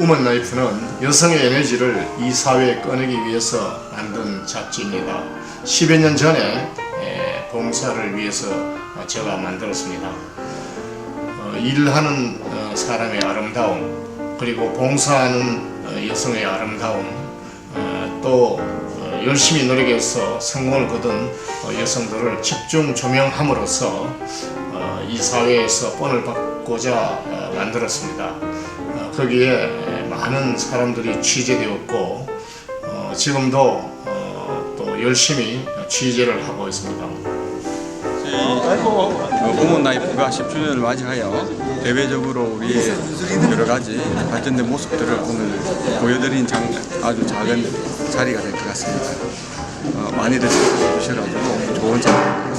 우먼 라이프는 여성의 에너지를 이 사회에 꺼내기 위해서 만든 잡지입니다. 10여 년 전에 에, 봉사를 위해서 어, 제가 만들었습니다. 어, 일하는 어, 사람의 아름다움 그리고 봉사하는 어, 여성의 아름다움 어, 또 어, 열심히 노력해서 성공을 거둔 어, 여성들을 집중 조명함으로써 어, 이 사회에서 본을 받고자 어, 만들었습니다. 어, 거기에 많은 사람들이 취재되었고 어, 지금도 어, 또 열심히 취재를 하고 있습니다. 우먼 라이프가 10주년을 맞이하여 대외적으로 우리의 여러 가지 발전된 모습들을 오늘 보여드린 장, 아주 작은 자리가 될 것 같습니다. 어, 많이들 찾아주셔가지고 좋은 자리